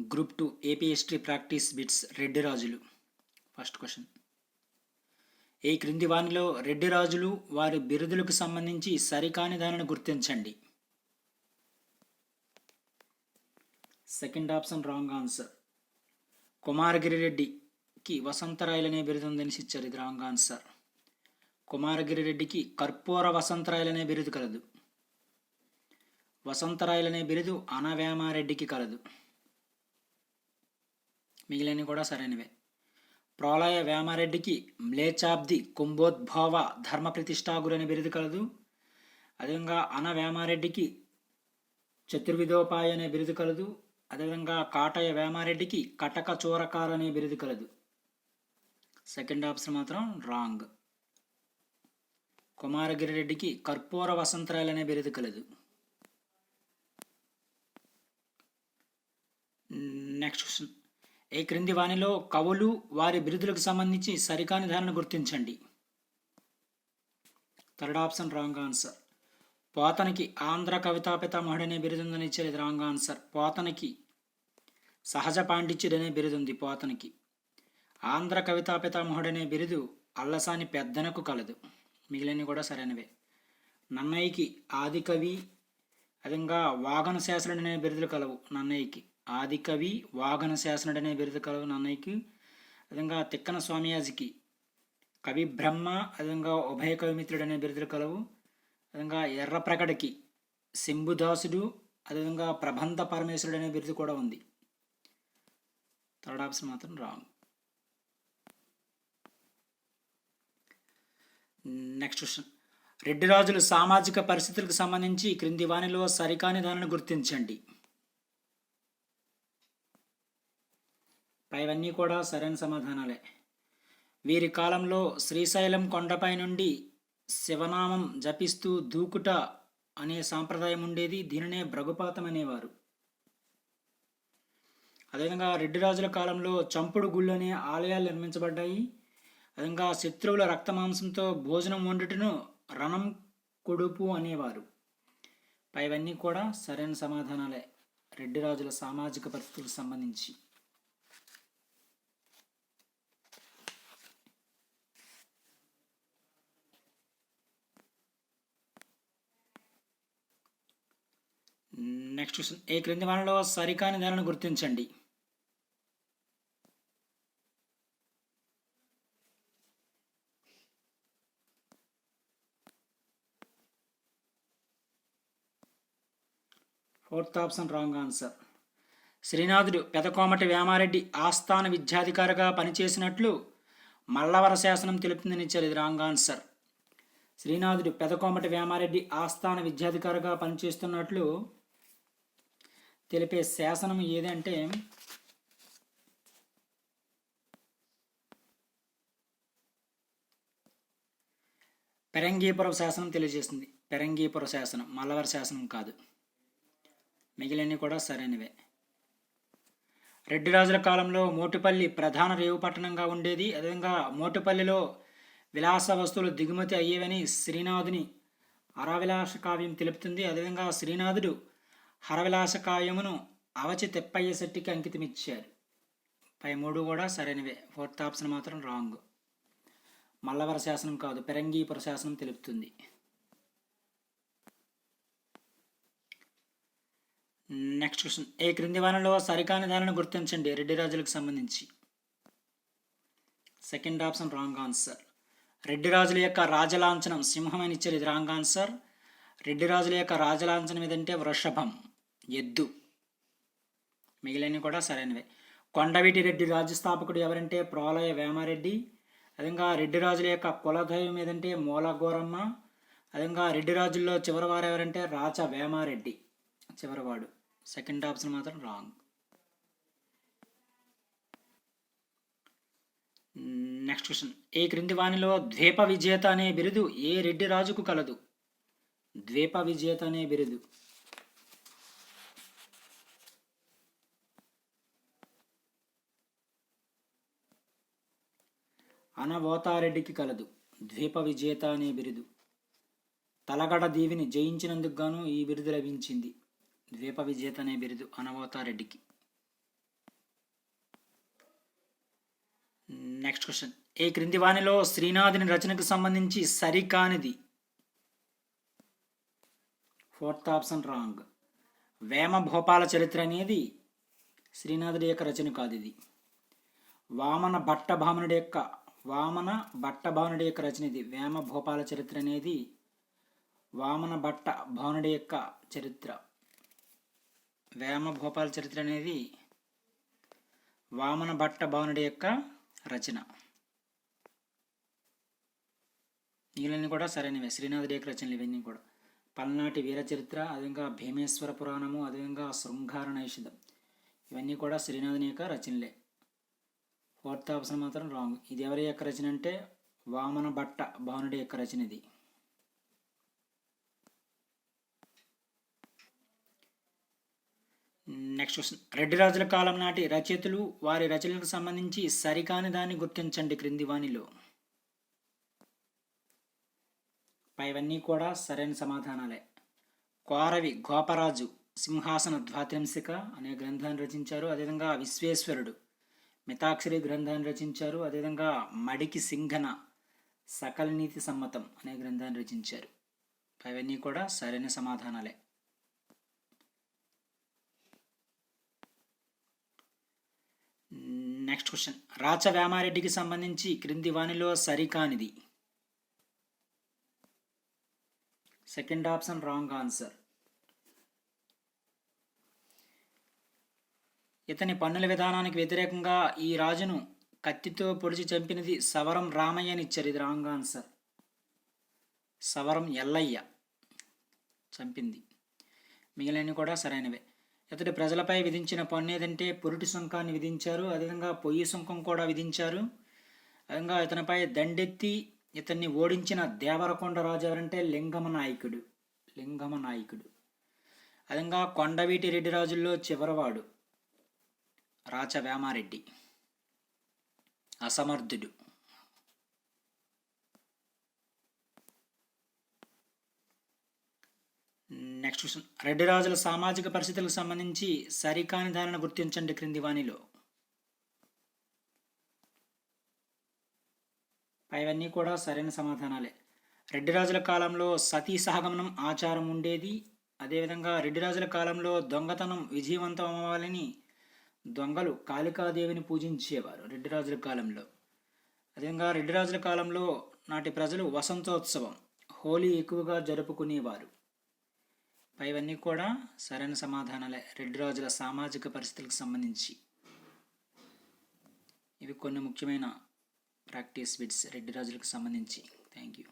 Group two AP history practice bits Reddy రాజులు. First question. ఈ క్రింది వానిలో రెడ్డి రాజులు వారి బిరుదులకు సంబంధించి సరికాని దానిని గుర్తించండి. Second option wrong answer. Kumaragiri రెడ్డికి వసంతరాయలు అనే బిరుదు ఉందని ఇచ్చారు. ఇది రాంగ్ ఆన్సర్. కుమారగిరి రెడ్డికి కర్పూర వసంతరాయలు అనే బిరుదు కలదు. వసంతరాయలు అనే బిరుదు అనవేమారెడ్డికి కలదు. మిగిలినవి కూడా సరైనవే. ప్రోలయ వేమారెడ్డికి మ్లేచాబ్ది కుంభోద్భవ ధర్మ ప్రతిష్టాగురు బిరుదు కలదు. అదేవిధంగా అన వేమారెడ్డికి చతుర్విధోపాయ అనే బిరుదు కలదు. అదేవిధంగా కాటయ వేమారెడ్డికి కటక చోరకార్ అనే బిరుదు కలదు. సెకండ్ ఆప్షన్ మాత్రం రాంగ్. కుమారగిరి రెడ్డికి కర్పూర వసంతరాయలు అనే బిరుదు కలదు. Next question. ఈ క్రింది వానిలో కవులు వారి బిరుదులకు సంబంధించి సరికాని ధారణ గుర్తించండి. Third option wrong answer. పోతనికి Andhra కవితా పితామహుడు అనే బిరుదు ఉందని రాంగ్ ఆన్సర్. పోతనికి సహజ పాండిత్యుడు అనే బిరుదుంది పోతనికి. ఆంధ్ర కవితా పితామహుడు అనే బిరుదు అల్లసాని పెద్దనకు కలదు. మిగిలినవి కూడా సరైనవే. నన్నయ్యకి ఆదికవి అదేవిధంగా వాగన శాసనుడు అనే బిరుదులు కలవు నన్నయ్యకి. ఆదికవి వాగన శాసనుడు అనే బిరుదు కలవు నన్నయ్యకి. అదేవిధంగా తిక్కన స్వామియాజికి. కవి బ్రహ్మ అదేవిధంగా ఉభయ కవిమిత్రుడు అనే బిరుదులు కలవు. అదేవిధంగా ఎర్రప్రకటకి శంభుదాసుడు అదేవిధంగా ప్రబంధ పరమేశ్వరుడు అనే బిరుదు కూడా ఉంది. థర్డ్ ఆప్షన్ మాత్రం రాంగ్. Next question. రెడ్డి రాజులు సామాజిక పరిస్థితులకు సంబంధించి క్రింది వానిలో సరికాని దానిని గుర్తించండి. పైవన్నీ కూడా సరైన సమాధానాలే. వీరి కాలంలో శ్రీశైలం కొండపై నుండి శివనామం జపిస్తూ దూకుట అనే సాంప్రదాయం ఉండేది దీనినే భ్రగుపాతం అనేవారు. అదేవిధంగా రెడ్డి రాజుల కాలంలో చంపుడు గుళ్ళు అనే ఆలయాలు నిర్మించబడ్డాయి. అదేవిధంగా శత్రువుల రక్తమాంసంతో భోజనం వండుటను రణం కొడుపు అనేవారు. పైవన్నీ కూడా సరైన సమాధానాలే రెడ్డి రాజుల సామాజిక పరిస్థితులకు సంబంధించి. నెక్స్ట్ క్వశ్చన్ ఏ క్రింది వానలో సరికాని ధరను గుర్తించండి? ఫోర్త్ ఆప్షన్ రాంగ్ ఆన్సర్ శ్రీనాథుడు పెదకోమటి వేమారెడ్డి ఆస్థాన విద్యాధికారిగా పనిచేసినట్లు మల్లవర శాసనం తెలుపుతుందని ఇచ్చారు. ఇది రాంగ్ ఆన్సర్ శ్రీనాథుడు పెదకోమటి వేమారెడ్డి ఆస్థాన విద్యాధికారిగా పనిచేస్తున్నట్లు తెలిపే శాసనం ఏదంటే పెరంగీపురం శాసనం తెలియజేస్తుంది. పెరంగీపుర శాసనం మల్లవర శాసనం కాదు. మిగిలినవి కూడా సరైనవే. రెడ్డి రాజుల కాలంలో మోటుపల్లి ప్రధాన రేవు పట్టణంగా ఉండేది. అదేవిధంగా మోటుపల్లిలో విలాస వస్తువులు దిగుమతి అయ్యేవని శ్రీనాథుని హరవిలాస కావ్యం తెలుపుతుంది. అదేవిధంగా శ్రీనాథుడు హరవిలాసకాయమును అవచి తెప్పయ్య శెట్టికి అంకితమిచ్చారు. పై మూడు కూడా సరైనవే. ఫోర్త్ ఆప్షన్ మాత్రం రాంగ్. మల్లవర శాసనం కాదు పెరంగీపుర శాసనం తెలుపుతుంది. Next question. ఏ క్రింది వానలో సరికాని దానిని గుర్తించండి? రెడ్డి రాజులకు సంబంధించి. Second option wrong answer. Reddy రాజుల యొక్క రాజలాంఛనం సింహం అని ఇచ్చారు ఇది రాంగ్ ఆన్సర్. రెడ్డి రాజుల యొక్క రాజలాంఛనం ఏదంటే వృషభం. ఎద్దు. మిగిలినవి కూడా సరైనవే. కొండవీటి రెడ్డి రాజ్యస్థాపకుడు ఎవరంటే ప్రోలయ వేమారెడ్డి. అదేవిధంగా రెడ్డి రాజుల యొక్క కులదైవం ఏదంటే మూలగోరమ్మ అదేవిధంగా రెడ్డి రాజుల్లో చివరివారు ఎవరంటే రాచ వేమారెడ్డి. చివరివాడు. సెకండ్ ఆప్షన్ మాత్రం రాంగ్. Next question. ఏ క్రింది వాణిలో ద్వీప విజేత అనే బిరుదు ఏ రెడ్డి రాజుకు కలదు? ద్వీప విజేత అనే బిరుదు. అనవోతారెడ్డికి కలదు. ద్వీప విజేత అనే బిరుదు. తలగడ దీవిని జయించినందుకు గాను ఈ బిరుదు లభించింది. ద్వీప విజేత అనే బిరుదు అనవోతారెడ్డికి. నెక్స్ట్ క్వశ్చన్ ఏ క్రింది వాణిలో శ్రీనాథుని రచనకు సంబంధించి సరికానిది fourth option wrong Vema Bhupala Charitra అనేది శ్రీనాథుడి యొక్క రచన కాదు ఇది. వామన భట్ట భామనుడి యొక్క వామన భట్ట భావనుడి యొక్క రచన ఇది. వేమ భోపాల చరిత్ర అనేది వామన భట్ట భావనుడి యొక్క చరిత్ర. వేమ భోపాల చరిత్ర అనేది వామన భట్ట భావనుడి యొక్క రచన. మిగిలినవి కూడా సరైనవే. శ్రీనాథుడి యొక్క రచనలు ఇవన్నీ కూడా. పల్నాటి వీర చరిత్ర అదేవిధంగా భీమేశ్వర పురాణము అదేవిధంగా శృంగార నైషిధం. ఇవన్నీ కూడా శ్రీనాథుని యొక్క రచనలే. ఫోర్త్ ఆప్షన్ మాత్రం రాంగ్. ఇది ఎవరి యొక్క రచన అంటే వామన భట్ట భానుడి యొక్క రచన ఇది నెక్స్ట్ క్వశ్చన్ రెడ్డి రాజుల కాలం నాటి రచయితలు వారి రచనలకు సంబంధించి సరికాని దాన్ని గుర్తించండి క్రింది వాణిలో. పైవన్నీ కూడా సరైన సమాధానాలే. కోరవి గోపరాజు సింహాసన ద్వాత్రింశిక అనే గ్రంథాన్ని రచించారు. అదేవిధంగా విశ్వేశ్వరుడు. మితాక్షరి గ్రంథాన్ని రచించారు. అదేవిధంగా మడికి సింఘన సకల నీతి సమ్మతం అనే గ్రంథాన్ని రచించారు. అవన్నీ కూడా సరైన సమాధానాలే. Next question. రాచ వేమారెడ్డికి సంబంధించి క్రింది వాణిలో సరికానిది. Second option wrong answer. ఇతని పన్నుల విధానానికి వ్యతిరేకంగా ఈ రాజును కత్తితో పొడిచి చంపినది సవరం రామయ్య అని ఇచ్చారు. ఇది రాంగ్ ఆన్సర్. సవరం ఎల్లయ్య చంపింది. మిగిలినవి కూడా సరైనవే. ఇతడి ప్రజలపై విధించిన పన్ను ఏదంటే పురుటి సుంకాన్ని విధించారు. అదేవిధంగా పొయ్యి సుంకం కూడా విధించారు. అదేవిధంగా ఇతనిపై దండెత్తి ఇతన్ని ఓడించిన దేవరకొండ రాజు ఎవరంటే లింగమ నాయకుడు. లింగమ నాయకుడు. అదేవిధంగా కొండవీటి రెడ్డి రాజుల్లో చివరవాడు. రాచ వేమారెడ్డి అసమర్థుడు. Next question. రెడ్డి రాజుల సామాజిక పరిస్థితులకు సంబంధించి సరికాని దానిని గుర్తించండి క్రింది వాణిలో. పైవన్నీ కూడా సరైన సమాధానాలే. రెడ్డి రాజుల కాలంలో సతీ సహగమనం ఆచారం ఉండేది. అదేవిధంగా రెడ్డి రాజుల కాలంలో దొంగతనం విజయవంతం అవ్వాలని దొంగలు కాళికాదేవిని పూజించేవారు రెడ్డి రాజుల కాలంలో. అదేవిధంగా రెడ్డి రాజుల కాలంలో నాటి ప్రజలు వసంతోత్సవం హోలీ ఎక్కువగా జరుపుకునేవారు. పైవన్నీ కూడా సరైన సమాధానాలే రెడ్డి రాజుల సామాజిక పరిస్థితులకు సంబంధించి. ఇవి కొన్ని ముఖ్యమైన ప్రాక్టీస్ బిట్స్ రెడ్డి రాజులకు సంబంధించి. Thank you